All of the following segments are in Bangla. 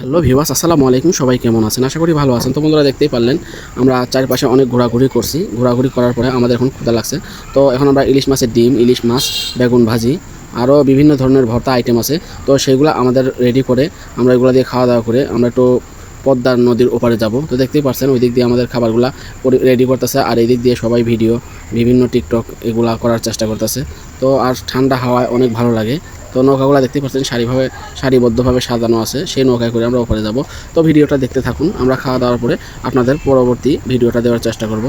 হ্যালো ভিওয়াস আসসালামু আলাইকুম। সবাই কেমন আছেন? আশা করি ভালো আছেন। তো বন্ধুরা, দেখতেই পারলেন, আমরা চারপাশে অনেক ঘোরাঘুরি করছি। ঘোরাঘুরি করার পরে আমাদের এখন ক্ষুদা লাগছে। তো এখন আমরা ইলিশ মাছের ডিম, ইলিশ মাছ, বেগুন ভাজি, আরও বিভিন্ন ধরনের ভর্তা আইটেম আছে। তো সেগুলো আমাদের রেডি করে আমরা এগুলো দিয়ে খাওয়া দাওয়া করে আমরা একটু পদ্মার নদীর ওপারে যাব। তো দেখতেই পাচ্ছেন ওই দিক দিয়ে আমাদের খাবারগুলা রেডি করতেছে। আর এই দিক দিয়ে সবাই ভিডিও বিভিন্ন টিকটক এগুলা করার চেষ্টা করতেছে। তো আর ঠান্ডা হাওয়ায় অনেক ভালো লাগে। তো নৌকাগুলো দেখতে পাচ্ছেন, সারিভাবে, সারিবদ্ধভাবে সাজানো আছে, সেই নৌকায় করে আমরা ওপরে যাব। তো ভিডিওটা দেখতে থাকুন, আমরা খাওয়া দাওয়ার পরে আপনাদের পরবর্তী ভিডিওটা দেওয়ার চেষ্টা করব।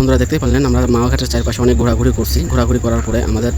বন্ধুরা দেখতেই পারলেন আমরা মাওয়াঘাটের চারপাশে অনেক ঘোরাঘুরি করছি। ঘোরাঘুরি করার পরে আমাদের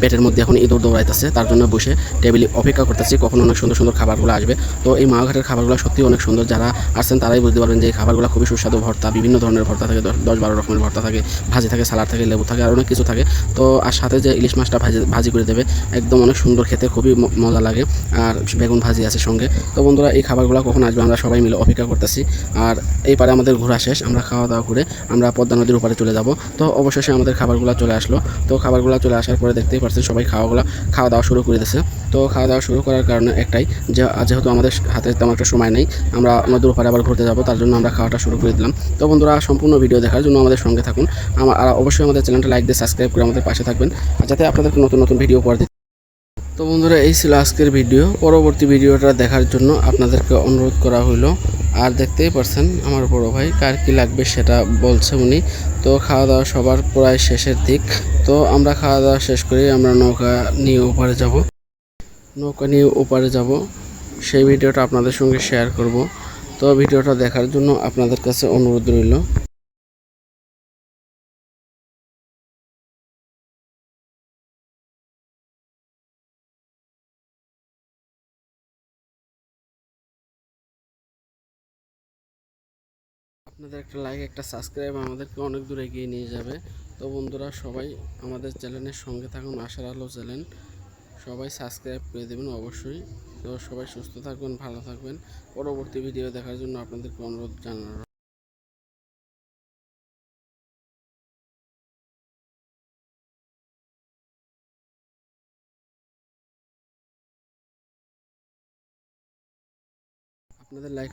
পেটের মধ্যে এখন ইঁদুর দৌড়াইতেছে, তার জন্য বসে টেবিলে অপেক্ষা করতেছি, কখন অনেক সুন্দর সুন্দর খাবারগুলো আসবে। তো এই মাওয়াঘাটের খাবারগুলো সত্যি অনেক সুন্দর। যারা আসছেন তারাই বুঝতে পারবেন যে এই খাবারগুলো খুবই সুস্বাদু ভর্তা, বিভিন্ন ধরনের ভর্তা থাকে, দশ- বারো রকমের ভর্তা থাকে, ভাজি থাকে সালাদ থাকে, লেবু থাকে, আর অনেক কিছু থাকে। তো আর সাথে যে ইলিশ মাছটা ভাজি ভাজি করে দেবে, একদম অনেক সুন্দর খেতে, খুবই মজা লাগে। আর বেগুন ভাজি আছে সঙ্গে। তো বন্ধুরা, এই খাবারগুলো কখন আসবে আমরা সবাই মিলে অপেক্ষা করতেছি। আর এই পারে আমাদের ঘোরা শেষ, আমরা খাওয়া দাওয়া করে আমরা পদ্মা নদীর উপরে চলে যাব। তো অবশেষে আমাদের খাবারগুলো চলে আসলো। তো খাবারগুলো চলে আসার পরে দেখতেই পাচ্ছেন সবাই খাওয়াগুলো খাওয়া দাওয়া শুরু করে দিয়েছে তো খাওয়া দাওয়া শুরু করার কারণে একটাই যে যেহেতু আমাদের হাতে তেমন একটা সময় নেই, আমরা নদীর উপরে আবার ঘুরতে যাব, তার জন্য আমরা খাওয়াটা শুরু করে দিলাম। তো বন্ধুরা, সম্পূর্ণ ভিডিও দেখার জন্য আমাদের সঙ্গে থাকুন। আমার অবশ্যই আমাদের চ্যানেলটা লাইক দিয়ে সাবস্ক্রাইব করে আমাদের পাশে থাকবেন যাতে আপনাদেরকে নতুন নতুন ভিডিও পরে দিতে তো বন্ধুরা, এই ছিল আজকের ভিডিও। পরবর্তী ভিডিওটা দেখার জন্য আপনাদেরকে অনুরোধ করা হলো আর দেখতেই পারছেন আমার বড় ভাই কার কি লাগবে সেটা বলছে উনি। তো খাওয়া দাওয়া সবার প্রায় শেষের দিক। তো আমরা খাওয়া দাওয়া শেষ করে আমরা নৌকা নিয়ে ওপারে যাব। নৌকা নিয়ে ওপারে যাব। সেই ভিডিওটা আপনাদের সঙ্গে শেয়ার করব। তো ভিডিওটা দেখার জন্য আপনাদের কাছে অনুরোধ রইল। আপনাদের একটা লাইক একটা সাবস্ক্রাইব আমাদেরকে অনেক দূরে এগিয়ে নিয়ে যাবে। তো বন্ধুরা, সবাই আমাদের চ্যানেলের সঙ্গে থাকুন, আশার আলো চ্যানেল সবাই সাবস্ক্রাইব করে দেবেন অবশ্যই। তো সবাই সুস্থ থাকবেন, ভালো থাকবেন। পরবর্তী ভিডিও দেখার জন্য আপনাদেরকে অনুরোধ জানানো। আপনাদের লাইক